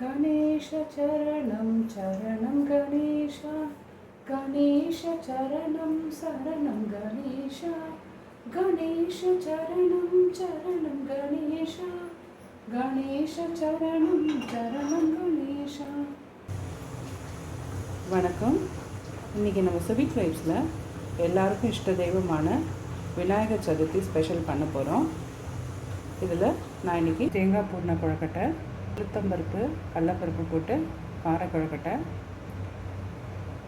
गणेशचरणं चरणं गणेश गणेशचरणं शरणं गणेश गणेशचरणं चरणं गणेश गणेशचरणं चरणं गणेश வணக்கம் இன்றைக்கி நம்ம சிவிக் லைஃப்ஸில் எல்லாருக்கும் இஷ்ட தெய்வமான விநாயகர் சதுர்த்தி ஸ்பெஷல் பண்ண போகிறோம் இதில் நான் இன்றைக்கி தேங்காய் பூர்ண குழக்கட்டை உளுத்தம்பருப்பு கடலப்பருப்பு போட்டு கார குழக்கட்டை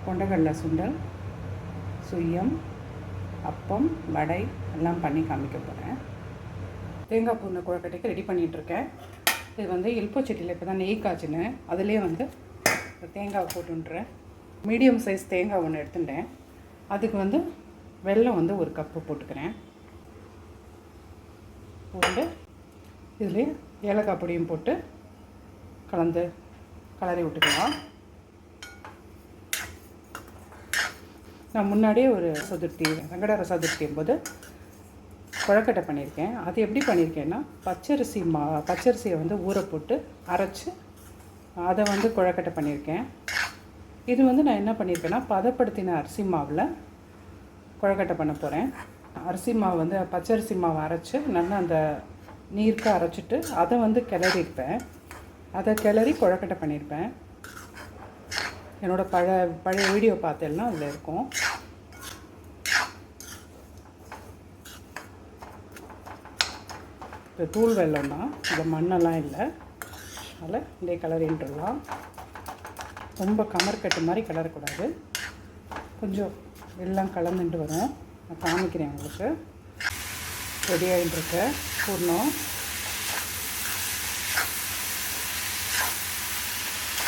கொண்டக்கடலை சுண்டல் சுய்யம் அப்பம் வடை எல்லாம் பண்ணி காமிக்க போகிறேன் தேங்காய் பூர்ண குழக்கட்டைக்கு ரெடி பண்ணிகிட்ருக்கேன் இது வந்து இல்பச்சட்டியில் இப்போ தான் நெய் காய்ச்சினேன் அதுலேயே வந்து தேங்காய் போட்டுன்றேன் மீடியம் சைஸ் தேங்காய் ஒன்று எடுத்துட்டேன். அதுக்கு வந்து வெல்லம் வந்து ஒரு கப்பு போட்டுக்கிறேன். போட்டு இதுலேயே ஏலக்காய் பொடியும் போட்டு கலந்து கலரி விட்டுக்கலாம். நான் முன்னாடியே ஒரு சதுர்த்தி வெங்கடார சதுர்த்தியும் போது குழக்கட்டை பண்ணியிருக்கேன். அது எப்படி பண்ணியிருக்கேன்னா பச்சரிசி மா பச்சரிசியை வந்து ஊற போட்டு அரைச்சி அதை வந்து குழக்கட்டை பண்ணியிருக்கேன். இது வந்து நான் என்ன பண்ணியிருக்கேன்னா பதப்படுத்தின அரிசி மாவில் குழக்கட்டை பண்ண போகிறேன் அரிசி மாவு வந்து பச்சரிசி மாவை அரைச்சி நல்லா அந்த நீர்க்க அரைச்சிட்டு அதை வந்து கிளறிருப்பேன் அதை கிளறி குழக்கட்டை பண்ணியிருப்பேன். என்னோடய பழ பழைய வீடியோ பார்த்தேன்னா அதில் இருக்கும். இது தூள் வெள்ளம் தான். இது மண்ணெல்லாம் இல்லை. அதனால் இதே கலரின்றலாம் ரொம்ப கமர்கட்டு மாதிரி கலரக்கூடாது கொஞ்சம் எல்லாம் கலந்துட்டு வரும். நான் காமிக்கிறேன் உங்களுக்கு. ரெடி ஆகிட்டுருக்கு பூர்ணம்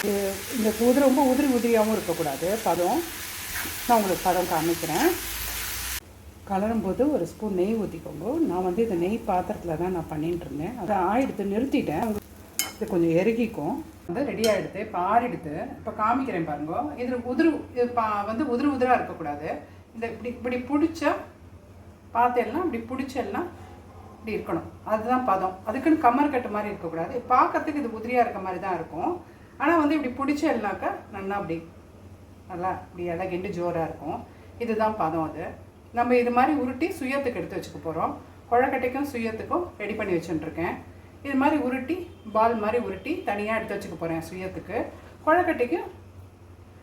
இந்த உதிரி ரொம்ப உதிரி உதிரியாகவும் இருக்கக்கூடாது. பதம் நான் உங்களுக்கு பதம் காமிக்கிறேன். கலரும்போது ஒரு ஸ்பூன் நெய் ஊற்றிக்கோங்க நான் வந்து இந்த நெய் பாத்திரத்தில் தான் நான் பண்ணிகிட்டு இருந்தேன். அதை ஆயிடுத்து நிறுத்திட்டேன். இது கொஞ்சம் எருகிக்கும். வந்து ரெடி ஆகிடுது இப்போ ஆறிடுது இப்போ காமிக்கிறேன் பாருங்க. இதில் உதிரு இது பா வந்து உதிரு உதிராக இருக்கக்கூடாது. இந்த இப்படி இப்படி பிடிச்சா பார்த்தேன்னா இப்படி பிடிச்செல்லாம் இப்படி இருக்கணும். அதுதான் பதம். அதுக்குன்னு கம்மர் கட்டு மாதிரி இருக்கக்கூடாது. பார்க்கறதுக்கு இது உதிரியாக இருக்க மாதிரி தான் இருக்கும். ஆனால் வந்து இப்படி பிடிச்சேன்னாக்கா நல்லா அப்படி நல்லா இப்படி இலகிண்டு ஜோராக இருக்கும். இதுதான் பதம் அது. நம்ம இது மாதிரி உருட்டி சுயத்துக்கு எடுத்து வச்சுக்க போகிறோம் குழக்கட்டைக்கும் சுயத்துக்கும் ரெடி பண்ணி வச்சுட்டுருக்கேன். இது மாதிரி உருட்டி பால் மாதிரி உருட்டி தனியாக எடுத்து வச்சுக்க போகிறேன் சுயத்துக்கு. குழக்கட்டைக்கும்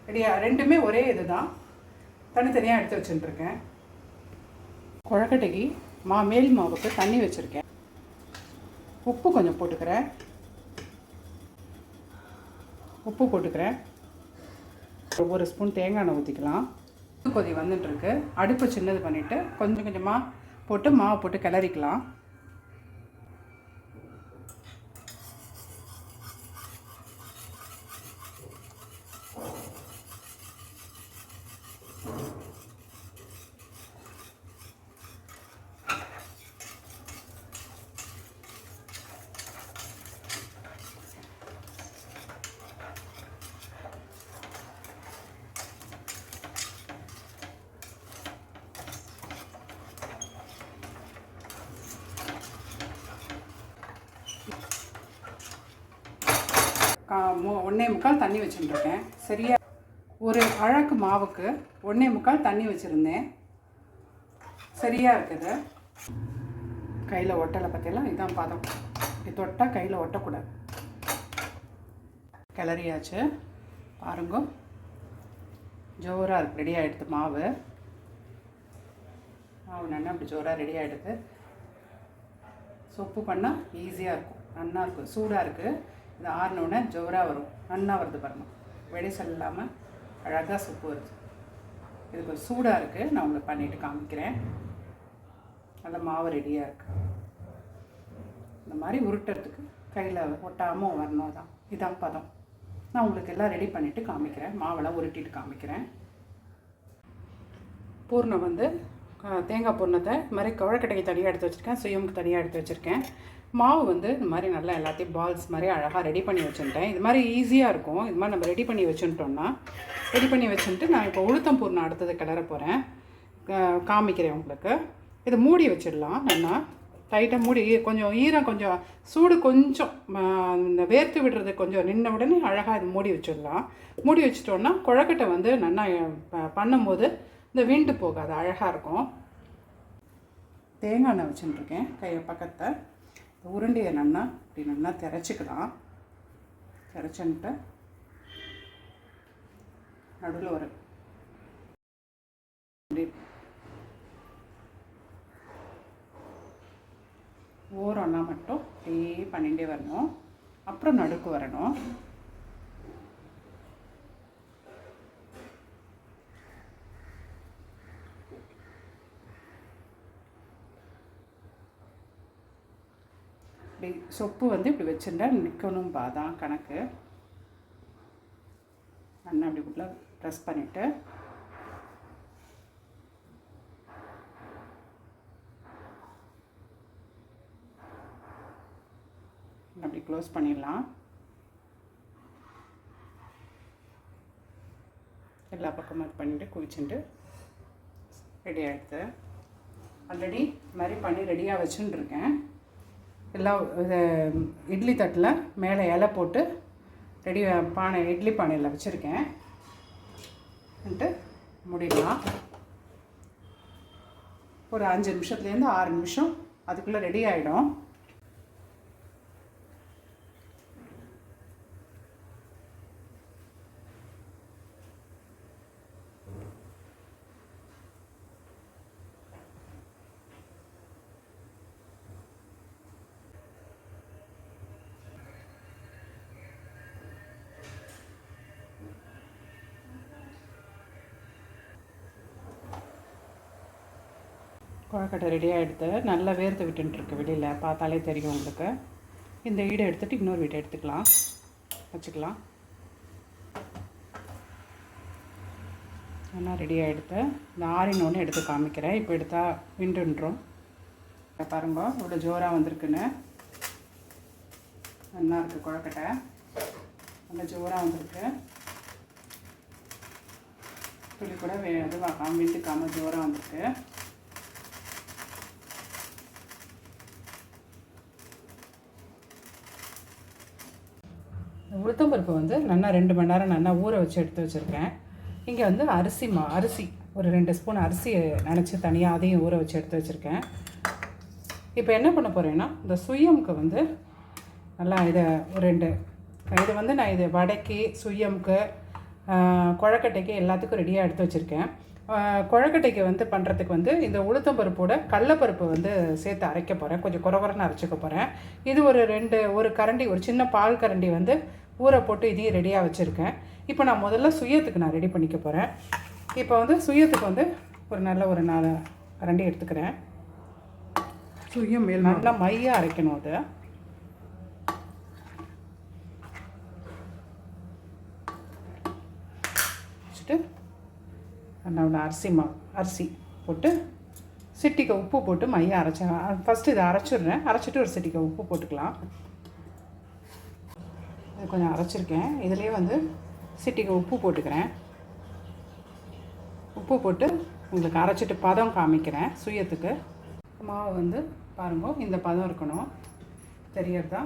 ரெடியாக ரெண்டுமே ஒரே இது தான் தனித்தனியாக எடுத்து வச்சுட்டுருக்கேன். குழக்கட்டைக்கு மா மேல் மாவுக்கு தண்ணி வச்சுருக்கேன். உப்பு கொஞ்சம் போட்டுக்கிறேன். உப்பு போட்டுக்கிறேன். ஒரு ஸ்பூன் தேங்காய் எண்ணெய் ஊற்றிக்கலாம் கொதி வந்துட்டுருக்கு. அடுப்பு சின்னது பண்ணிவிட்டு கொஞ்சம் கொஞ்சமாக போட்டு மாவு போட்டு கிளறிக்கலாம். கா மு ஒன்றே முக்கால் தண்ணி வச்சுட்டுருக்கேன் சரியா? ஒரு அழகு மாவுக்கு ஒன்றே முக்கால் தண்ணி வச்சுருந்தேன். சரியாக இருக்குது? கையில் ஒட்டலை பற்றியெல்லாம் இதுதான் பதம். இது தொட்டால் கையில் ஒட்டக்கூடாது. கிளறியாச்சு. பாருங்க. ஜோராக இருக்குது ரெடி ஆகிடுது மாவு. மாவு நல்லா அப்படி ஜோராக ரெடி ஆகிடுது சொப்பு பண்ணால் ஈஸியாக இருக்கும். நல்லா இருக்கும். சூடாக இருக்குது இது ஆறினோடனே ஜோராக வரும். நன்னா வருது பாருங்க. வெடிசல் இல்லாமல் அழகாக சுப்பு வருது. இது கொஞ்சம் சூடாக இருக்குது நான் உங்களுக்கு பண்ணிவிட்டு காமிக்கிறேன். நல்ல மாவு ரெடியாக இருக்குது இந்த மாதிரி உருட்டுறதுக்கு கையில் ஒட்டாமல் வரணும் தான் இதான் பதம். நான் உங்களுக்கு எல்லாம் ரெடி பண்ணிவிட்டு காமிக்கிறேன். மாவெல்லாம் உருட்டிட்டு காமிக்கிறேன். பூர்ணம் வந்து தேங்காய் பூர்ணத்தை இது மாதிரி குழக்கட்டைக்கு தனியாக எடுத்து வச்சுருக்கேன். சுயமுக்கு தனியாக எடுத்து வச்சுருக்கேன். மாவு வந்து இந்த மாதிரி நல்லா எல்லாத்தையும் பால்ஸ் மாதிரி அழகாக ரெடி பண்ணி வச்சுட்டேன் இது மாதிரி ஈஸியாக இருக்கும். இது மாதிரி நம்ம ரெடி பண்ணி வச்சுட்டோம்னா ரெடி பண்ணி வச்சுட்டு நான் இப்போ உளுத்தம் பூர்ணம் அடுத்தது கிளற போகிறேன் காமிக்கிறேன் உங்களுக்கு. இதை மூடி வச்சிடலாம். நல்லா டைட்டாக மூடி கொஞ்சம் ஈரம் கொஞ்சம் சூடு கொஞ்சம் இந்த வேர்த்து விடுறது கொஞ்சம் நின்ன உடனே அழகாக இது மூடி வச்சிடலாம். மூடி வச்சிட்டோன்னா குழக்கட்டை வந்து நல்லா பண்ணும்போது இந்த வீண்டு போகாது. அழகாக இருக்கும். தேங்காய் எண்ணெய் வச்சுட்டுருக்கேன். கையை பக்கத்தை. உருண்டையை நல்லா இப்படி நல்லா திரைச்சிக்கலாம் திரைச்சன்ட்டு நடுவில் ஒரு இப்படி ஓரம்னா மட்டும் அப்படியே பண்ணிகிட்டே வரணும். அப்புறம் நடுக்கு வரணும். இப்படி சொப்பு வந்து இப்படி வச்சுருந்தா நிற்கணும் தான் கணக்கு. நல்லா அப்படி உள்ள ப்ரெஸ் பண்ணிவிட்டு அப்படி க்ளோஸ் பண்ணிடலாம். எல்லா பக்கமும் இது பண்ணிவிட்டு குவிச்சுட்டு ரெடி ஆகிடுது ஆல்ரெடி இது மாதிரி பண்ணி ரெடியாக வச்சுன்னு இருக்கேன் எல்லாம் இது இட்லி தட்டில் மேலே இலை போட்டு ரெடி பானை இட்லி பானையில் வச்சுருக்கேன். வந்துட்டு முடிடலாம் ஒரு அஞ்சு நிமிஷத்துலேருந்து ஆறு நிமிஷம் அதுக்குள்ளே ரெடி ஆகிடும் குழக்கட்டை ரெடி ஆகிடுது நல்லா வேர்த்து விட்டுருக்கு வெளியில். பார்த்தாலே தெரியும் உங்களுக்கு. இந்த வீடை எடுத்துகிட்டு இன்னொரு வீடை எடுத்துக்கலாம். வச்சுக்கலாம். நல்லா ரெடி ஆகிடுது இந்த ஒன்று எடுத்து காமிக்கிறேன். இப்போ எடுத்தால் விண்டுன்றோம். பாருங்க இவ்வளோ ஜோராக வந்திருக்குன்னு. நல்லா இருக்குது குழக்கட்டை. நல்லா ஜோராக வந்திருக்கு. துளி கூட வே இதுவாகாம விண்டுக்காமல் ஜோராக வந்திருக்கு. உளுத்தம் பருப்பு வந்து நல்லா ரெண்டு மணி நேரம் நல்லா ஊற வச்சு எடுத்து வச்சுருக்கேன். இங்கே வந்து அரிசி மா அரிசி ஒரு ரெண்டு ஸ்பூன் அரிசியை நினச்சி தனியாக அதையும் ஊற வச்சு எடுத்து வச்சுருக்கேன். இப்போ என்ன பண்ண போகிறேன்னா இந்த சுயம்க்கு வந்து நல்லா இதை ஒரு ரெண்டு இது வந்து நான் இது வடைக்கு சுயம்க்கு குழக்கட்டைக்கு எல்லாத்துக்கும் ரெடியாக எடுத்து வச்சுருக்கேன். குழக்கட்டைக்கு வந்து பண்ணுறதுக்கு வந்து இந்த உளுத்தம்பருப்போட கடலப்பருப்பு வந்து சேர்த்து அரைக்க போகிறேன் கொஞ்சம் குறகுறன்னு அரைச்சிக்க போகிறேன் இது ஒரு ரெண்டு ஒரு கரண்டி ஒரு சின்ன பால் கரண்டி வந்து ஊற போட்டு இதையும் ரெடியாக வச்சுருக்கேன். இப்போ நான் முதல்ல சுயத்துக்கு நான் ரெடி பண்ணிக்க போகிறேன் இப்போ வந்து சுயத்துக்கு வந்து ஒரு நல்ல ஒரு நாலு கரண்டி எடுத்துக்கிறேன். சுயம் மேல் நல்லா மையாக அரைக்கணும் அது. வச்சுட்டு நல்லா அரிசி மா அரிசி போட்டு சிட்டிக்கு உப்பு போட்டு மையாக அரைச்சேன் ஃபஸ்ட்டு இதை அரைச்சிடுறேன். அரைச்சிட்டு ஒரு சிட்டிக்கு உப்பு போட்டுக்கலாம். இது கொஞ்சம் அரைச்சிருக்கேன். இதுலேயே வந்து சிட்டிக்கு உப்பு போட்டுக்கிறேன். உப்பு போட்டு உங்களுக்கு அரைச்சிட்டு பதம் காமிக்கிறேன் சுயத்துக்கு. மாவு வந்து பாருங்க இந்த பதம் இருக்கணும். தெரியறதா?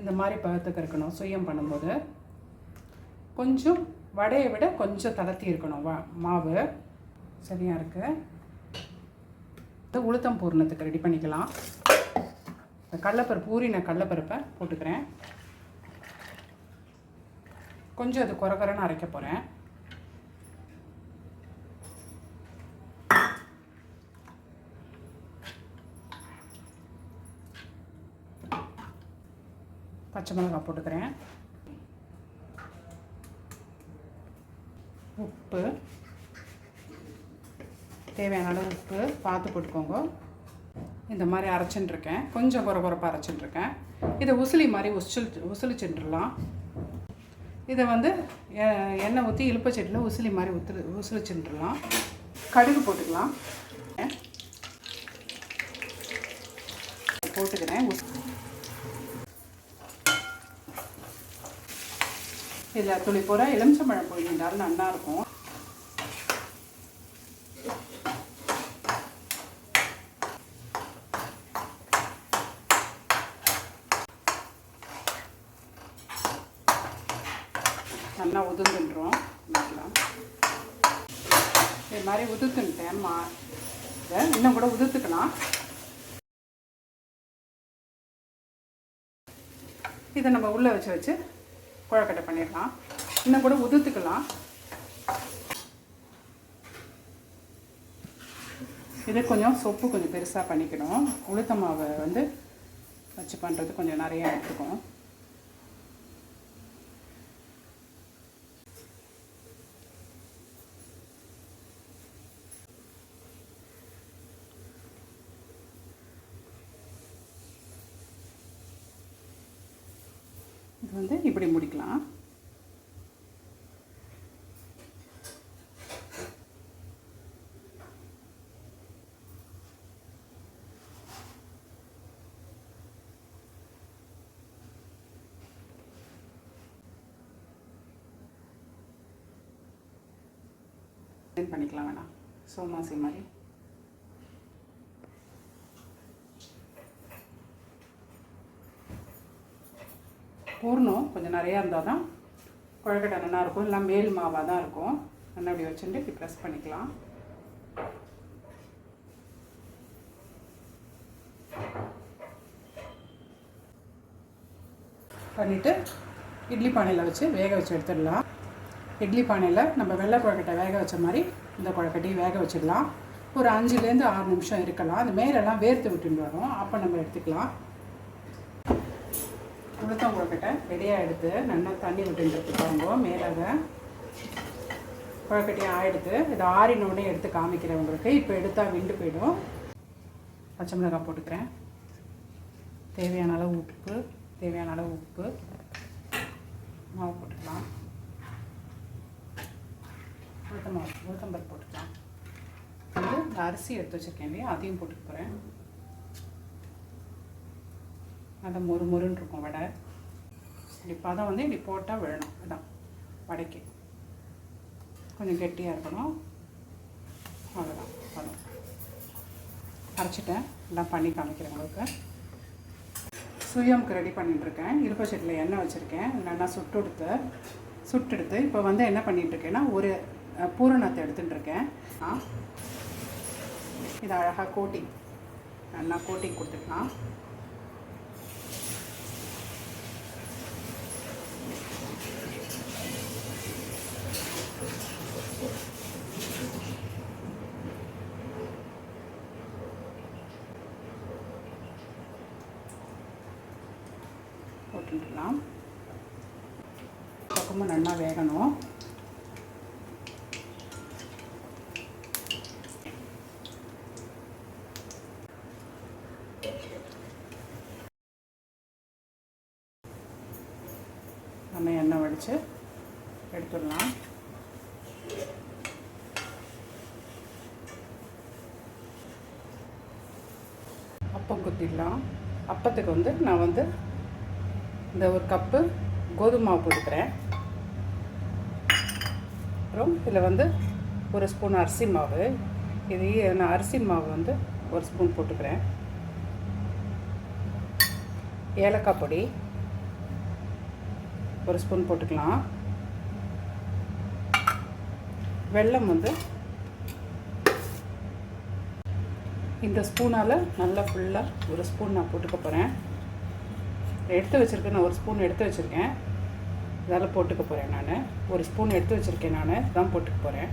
இந்த மாதிரி பதத்துக்கு இருக்கணும் சுயம் பண்ணும்போது. கொஞ்சம் வடையை விட கொஞ்சம் தளர்த்தி இருக்கணும் வா மாவு. சரியாக இருக்குது இது உளுத்தம் பூர்ணத்துக்கு ரெடி பண்ணிக்கலாம். இந்த கடலப்பருப்பு ஊறின கடலப்பருப்பை போட்டுக்கிறேன். கொஞ்சம் அது குறகுறன்னு அரைக்க போகிறேன் பச்சை மிளகாய் போட்டுக்கிறேன். உப்பு. தேவையான அளவு உப்பு பார்த்து போட்டுக்கோங்க. இந்த மாதிரி அரைச்சுட்டுருக்கேன் கொஞ்சம் குறை குறைப்பாக அரைச்சுட்டுருக்கேன் இதை உசிலி மாதிரி உசில் உசிலிச்சுட்டுலாம் இதை வந்து எண்ணெய் ஊற்றி இழுப்பச்சட்டியில் உசிலி மாதிரி ஊற்று உசிலிச்சுட்டுலாம் கடுகு போட்டுக்கலாம். போட்டுக்கிறேன். இதில் துளி போகிற எலுமிச்சம்பழம் போயிருந்தாலும் நல்லாயிருக்கும் இருக்கும் நான் உதுந்துன்றோம் பார்க்கலாம் இது மாதிரி உதுத்துன்ட்டேன் மா இதை இன்னும் கூட உதிர்த்துக்கலாம் இதை நம்ம உள்ளே வச்சு வச்சு குழக்கட்டை பண்ணிடலாம். இன்னும் கூட உதிர்த்துக்கலாம் இது கொஞ்சம் சொப்பு கொஞ்சம் பெருசாக பண்ணிக்கணும். உளுத்த மாவை வந்து வச்சு பண்ணுறது கொஞ்சம் நிறையா எடுத்துக்கும் இது வந்து இப்படி முடிக்கலாம். பண்ணிக்கலாம் வேணாம். சோமாசி மாதிரி. பூர்ணம் கொஞ்சம் நிறையா இருந்தால் தான் குழக்கட்டை நல்லா இருக்கும். இல்லை மேல் மாவாக தான் இருக்கும். நல்லா அப்படி வச்சுட்டு இப்படி ப்ரெஸ் பண்ணிக்கலாம். பண்ணிவிட்டு இட்லி பானையில் வச்சு வேக வச்சு எடுத்துடலாம். இட்லி பானையில் நம்ம வெள்ளை குழக்கட்டை வேக வச்ச மாதிரி இந்த குழக்கட்டையும் வேக வச்சிடலாம். ஒரு அஞ்சுலேருந்து ஆறு நிமிஷம் இருக்கலாம். அந்த மேலெல்லாம் வேர்த்து விட்டுட்டு வரும். அப்போ நம்ம எடுத்துக்கலாம். உளுத்தம் குழக்கட்டை ரெடியாக எடுத்து நல்லா தண்ணி விட்டுட்டு பாருங்க. மேலாக குழக்கட்டையும் ஆயிடுது. இது ஆறினோடனே எடுத்து காமிக்கிறேன் உங்களுக்கு. இப்போ எடுத்தால் விண்டு போயிடும். பச்சை மிளகாய் போட்டுக்கிறேன். தேவையான அளவு உப்பு தேவையான அளவு உப்பு. மாவு போட்டுக்கலாம். உளுத்தம் மாவு உளுத்தம்பருப்பு போட்டுக்கலாம். வந்து இந்த அரிசி எடுத்து வச்சுருக்கேன் இல்லையா? அதையும் போட்டுக்க போகிறேன் அதை மொறு மொறுன்னு இருக்கும் வடை. இப்படி பதம் வந்து இப்படி போட்டால் விழணும். அதான் வடைக்கு. கொஞ்சம் கெட்டியாக இருக்கணும். அவ்வளோதான் பதம் அரைச்சிட்டேன். எல்லாம் பண்ணி காமிக்கிறேன் உங்களுக்கு. சுயம்க்கு ரெடி பண்ணிட்டுருக்கேன். இருப்பச்சட்டில் எண்ணெய் வச்சுருக்கேன். நல்லா சுட்டு எடுத்து சுட்டு எடுத்து இப்போ வந்து என்ன பண்ணிகிட்ருக்கேன்னா ஒரு பூரணத்தை எடுத்துகிட்டு இருக்கேன் ஆ இது அழகாக கோட்டிங் நல்லா கோட்டிங் கொடுத்துக்கலாம். போட்டுக்கலாம் பக்கமும் நல்லா வேகணும் நம்ம எண்ணெய் வடித்து எடுத்துடலாம் அப்பம் குத்திடலாம் அப்பத்துக்கு வந்து நான் வந்து இந்த ஒரு கப்பு கோதுமை மாவு கொடுக்குறேன் அப்புறம் இதில் வந்து ஒரு ஸ்பூன் அரிசி மாவு. இது நான் அரிசி மாவு வந்து ஒரு ஸ்பூன் போட்டுக்கிறேன். ஏலக்காய் பொடி ஒரு ஸ்பூன் போட்டுக்கலாம். வெல்லம் வந்து இந்த ஸ்பூனால் நல்லா ஃபுல்லாக ஒரு ஸ்பூன் நான் போட்டுக்க போகிறேன் எடுத்து வச்சுருக்கேன் நான் ஒரு ஸ்பூன் எடுத்து வச்சுருக்கேன். இதெல்லாம் போட்டுக்க போகிறேன் நான். ஒரு ஸ்பூன் எடுத்து வச்சுருக்கேன் நான். இதான் போட்டுக்க போகிறேன்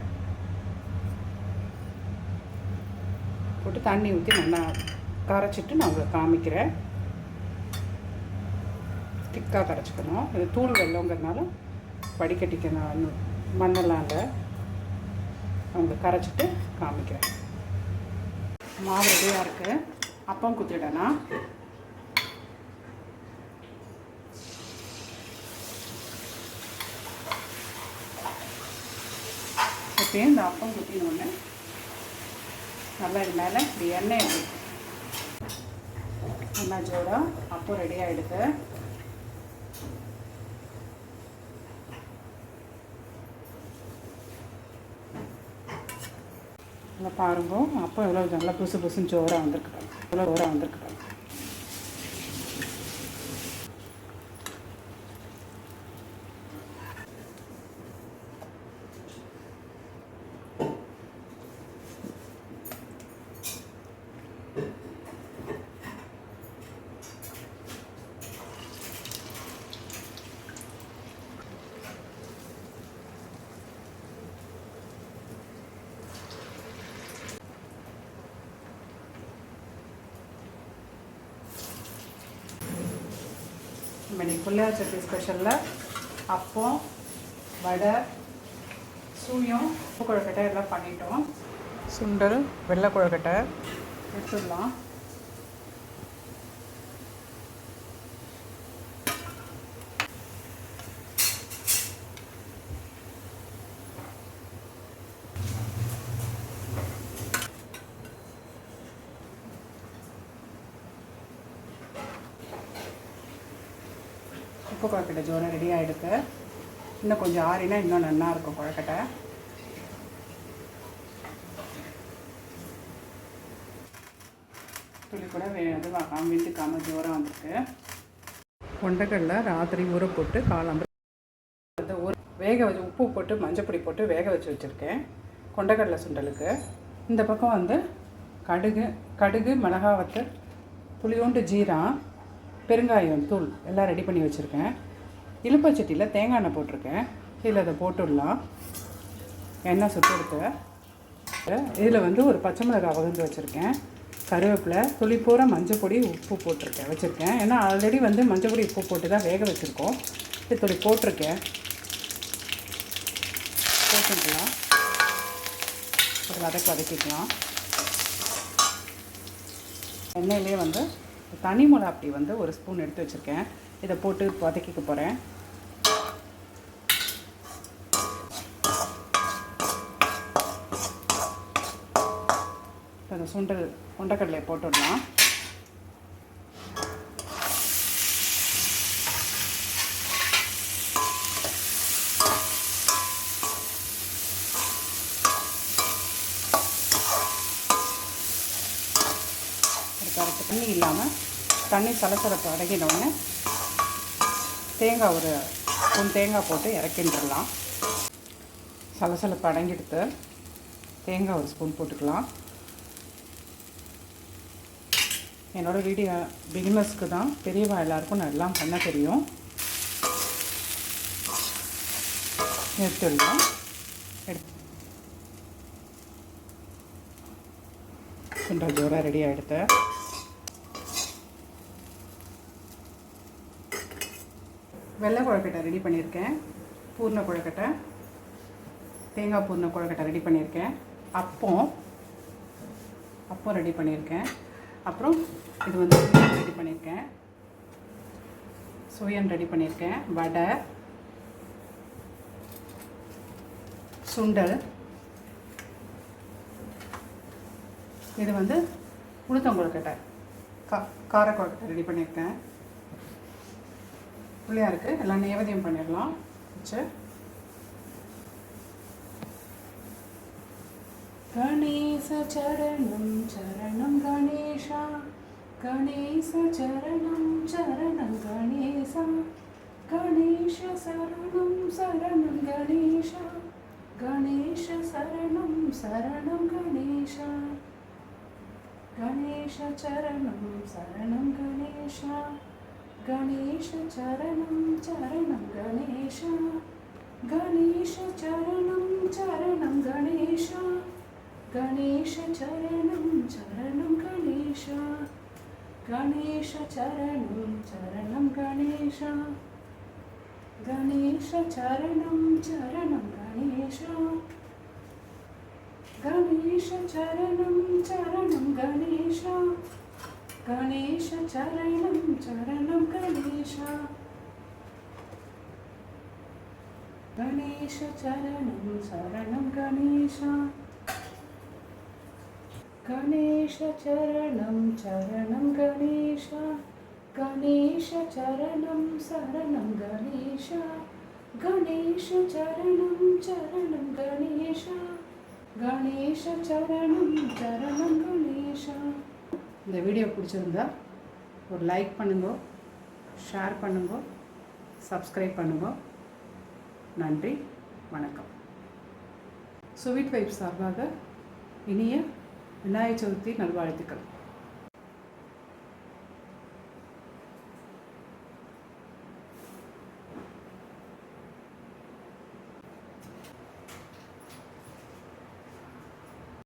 போட்டு தண்ணி ஊற்றி நல்லா கரைச்சிட்டு நான் உங்களுக்கு காமிக்கிறேன். திக்காக கரைச்சிக்கணும். இது தூள் வெள்ளங்கிறதுனால வடிகட்டிக்க நான் மண்ணெல்லாம் இல்லை. அவங்க கரைச்சிட்டு காமிக்கிறேன். மாவு ரெடியாக இருக்குது அப்பம் குத்திடனா இப்போ இந்த அப்பம் குத்தினோடனே நல்லா இது மேலே இப்படி எண்ணெய் எப்படி அண்ணாச்சியோட அப்பம் ரெடி ஆகிடுது இங்கே பாருங்க. அப்போ எவ்வளோ நல்லா புதுசு புதுசுன்னு ஜோராக வந்திருக்கு. எவ்வளோ ஜோராக வந்திருக்கு. இன்னைக்கு புள்ளையார் சட்னி ஸ்பெஷலில் அப்பம் வடை சூயம் உப்பு கொழுக்கட்டை எல்லாம் பண்ணிட்டோம். சுண்டல் வெள்ளை கொழுக்கட்டை. எடுத்துடலாம். உப்பு கொழுக்கட்டை ஜோரம் ரெடி ஆகிடுது இன்னும் கொஞ்சம் ஆறினா இன்னும் நல்லா இருக்கும் கொழுக்கட்டை. துளி கூட வே இதுவாகாம ஜோரம் வந்திருக்கு. கொண்டைக்கடல ராத்திரி ஊற போட்டு காலம்பு ஊற வேக வச்சு உப்பு போட்டு மஞ்சப்பொடி போட்டு வேக வச்சு வச்சுருக்கேன். கொண்டைக்கடலை சுண்டலுக்கு. இந்த பக்கம் வந்து கடுகு கடுகு மிளகா வத்தல் புளியோண்டு ஜீரா பெருங்காயம் தூள் எல்லாம் ரெடி பண்ணி வச்சுருக்கேன். இலுப்பச்சட்டியில் தேங்காய் எண்ணெய் போட்டிருக்கேன். இதில் அதை போட்டுடலாம். எண்ணெய் சுட்டு இதில் வந்து ஒரு பச்சை மிளகாய் வகுந்து வச்சுருக்கேன். கருவேப்பிலை துளி பூரா மஞ்சள் பொடி உப்பு போட்டிருக்கேன் வச்சுருக்கேன். ஏன்னா ஆல்ரெடி வந்து மஞ்சள் பொடி உப்பு போட்டு தான் வேக வச்சுருக்கோம். இது துளி போட்டிருக்கேன். போட்டுக்கலாம். ஒரு வதக்கு வதக்கிக்கலாம். எண்ணெயிலே வந்து தனி மிளகாப்பொடி வந்து ஒரு ஸ்பூன் எடுத்து வச்சுருக்கேன். இதை போட்டு வதக்கிக்க போகிறேன் அந்த சுண்டல் உண்டக்கடலையை போட்டுடலாம் ஒரு கரெக்ட் தண்ணி இல்லாமல் தண்ணி சலசலப்பு அடங்கினோடனே தேங்காய் ஒரு ஸ்பூன் தேங்காய் போட்டு இறக்கின்றலாம். சலசலப்பு அடங்கிடுத்து தேங்காய் ஒரு ஸ்பூன் போட்டுக்கலாம். என்னோடய வீடியோ பிகினர்ஸ்க்கு தான் பெரியவா எல்லாருக்கும் எல்லாம் பண்ண தெரியும். எடுத்துடலாம். எடுத்து சுண்டல் ஜோராக ரெடி ஆகிடுத்து வெள்ளை கொழுக்கட்டை ரெடி பண்ணியிருக்கேன். பூர்ண கொழுக்கட்டை. தேங்காய் பூர்ண கொழுக்கட்டை ரெடி பண்ணியிருக்கேன். அப்பம். அப்பம் ரெடி பண்ணியிருக்கேன். அப்புறம் இது வந்து ரெடி பண்ணியிருக்கேன். சுயன் ரெடி பண்ணியிருக்கேன். வடை. சுண்டல். இது வந்து உளுத்தங்குழுக்கட்டை கா காரக்குழக்கட்டை ரெடி பண்ணியிருக்கேன். புளியாக இருக்குது எல்லாம் நேவதியம் பண்ணிடலாம். வச்சு. கணேச சரணம் சரணம் கணேஷா கணேச சரணம் சரணம் கணேசா. கணேஷ சரணம் சரணம் கணேஷா கணேஷ சரணம் சரணம் கணேஷா கணேஷ சரணம் சரணம் கணேஷா గణేష చరణం చరణం గణేష గణేష చరణం చరణం గణేష గణేష చరణం చరణం గణేష గణేష చరణం చరణం గణేష గణేష చరణం చరణం గణేష గణేష చరణం చరణం గణేష గణేష చరణం చరణం గణేష గణేష చరణం శరణం గణేష గణేష చరణం చరణం గణేష గణేష చరణం శరణం గణేష గణేష చరణం చరణం గణేష గణేష చరణం చరణం గణేష இந்த வீடியோ பிடிச்சிருந்தா ஒரு லைக் பண்ணுங்க ஷேர் பண்ணுங்க சப்ஸ்கிரைப் பண்ணுங்க. நன்றி வணக்கம். சுவீட் வைப் சார்பாக இனிய விநாயகர் சதுர்த்தி நல்வாழ்த்துக்கள்.